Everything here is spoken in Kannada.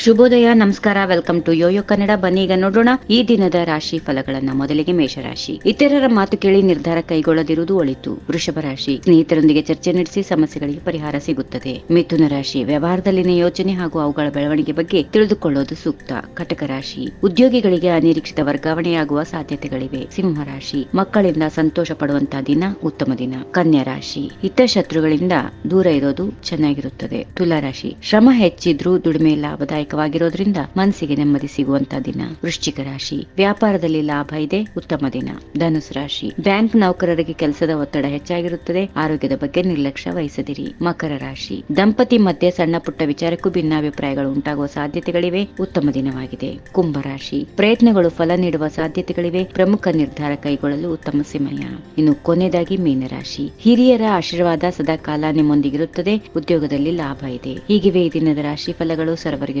ಶುಭೋದಯ, ನಮಸ್ಕಾರ, ವೆಲ್ಕಮ್ ಟು ಯೋಯೋ ಕನ್ನಡ. ಬನ್ನಿ ಈಗ ನೋಡೋಣ ಈ ದಿನದ ರಾಶಿ ಫಲಗಳನ್ನ. ಮೊದಲಿಗೆ ಮೇಷರಾಶಿ. ಇತರರ ಮಾತು ಕೇಳಿ ನಿರ್ಧಾರ ಕೈಗೊಳ್ಳದಿರುವುದು ಒಳಿತು. ವೃಷಭ ರಾಶಿ. ಸ್ನೇಹಿತರೊಂದಿಗೆ ಚರ್ಚೆ ನಡೆಸಿ ಸಮಸ್ಯೆಗಳಿಗೆ ಪರಿಹಾರ ಸಿಗುತ್ತದೆ. ಮಿಥುನ ರಾಶಿ. ವ್ಯವಹಾರದಲ್ಲಿನ ಯೋಚನೆ ಹಾಗೂ ಅವುಗಳ ಬೆಳವಣಿಗೆ ಬಗ್ಗೆ ತಿಳಿದುಕೊಳ್ಳೋದು ಸೂಕ್ತ. ಕಟಕ ರಾಶಿ. ಉದ್ಯೋಗಿಗಳಿಗೆ ಅನಿರೀಕ್ಷಿತ ವರ್ಗಾವಣೆಯಾಗುವ ಸಾಧ್ಯತೆಗಳಿವೆ. ಸಿಂಹ ರಾಶಿ. ಮಕ್ಕಳಿಂದ ಸಂತೋಷ ಪಡುವಂತಹ ದಿನ, ಉತ್ತಮ ದಿನ. ಕನ್ಯಾ ರಾಶಿ. ಹಿತಶತ್ರುಗಳಿಂದ ದೂರ ಇರೋದು ಚೆನ್ನಾಗಿರುತ್ತದೆ. ತುಲಾ ರಾಶಿ. ಶ್ರಮ ಹೆಚ್ಚಿದ್ರೂ ದುಡಿಮೆ ಲಾಭದಾಯಕವಾಗಿರೋದ್ರಿಂದ ಮನಸ್ಸಿಗೆ ನೆಮ್ಮದಿ ಸಿಗುವಂತ ದಿನ. ವೃಶ್ಚಿಕ ರಾಶಿ. ವ್ಯಾಪಾರದಲ್ಲಿ ಲಾಭ ಇದೆ, ಉತ್ತಮ ದಿನ. ಧನುಸ್ ರಾಶಿ. ಬ್ಯಾಂಕ್ ನೌಕರರಿಗೆ ಕೆಲಸದ ಒತ್ತಡ ಹೆಚ್ಚಾಗಿರುತ್ತದೆ. ಆರೋಗ್ಯದ ಬಗ್ಗೆ ನಿರ್ಲಕ್ಷ್ಯ ವಹಿಸದಿರಿ. ಮಕರ ರಾಶಿ. ದಂಪತಿ ಮಧ್ಯೆ ಸಣ್ಣ ಪುಟ್ಟ ವಿಚಾರಕ್ಕೂ ಭಿನ್ನಾಭಿಪ್ರಾಯಗಳು ಉಂಟಾಗುವ ಸಾಧ್ಯತೆಗಳಿವೆ. ಉತ್ತಮ ದಿನವಾಗಿದೆ. ಕುಂಭ ರಾಶಿ. ಪ್ರಯತ್ನಗಳು ಫಲ ನೀಡುವ ಸಾಧ್ಯತೆಗಳಿವೆ. ಪ್ರಮುಖ ನಿರ್ಧಾರ ಕೈಗೊಳ್ಳಲು ಉತ್ತಮ ಸಮಯ. ಇನ್ನು ಕೊನೆಯದಾಗಿ ಮೀನರಾಶಿ ಹಿರಿಯರ ಆಶೀರ್ವಾದ ಸದಾ ಕಾಲ ನಿಮ್ಮೊಂದಿಗಿರುತ್ತದೆ. ಉದ್ಯೋಗದಲ್ಲಿ ಲಾಭ ಇದೆ. ಹೀಗಿವೆ ಈ ದಿನದ ರಾಶಿ ಫಲಗಳು ಸರ್ವರಿಗೆ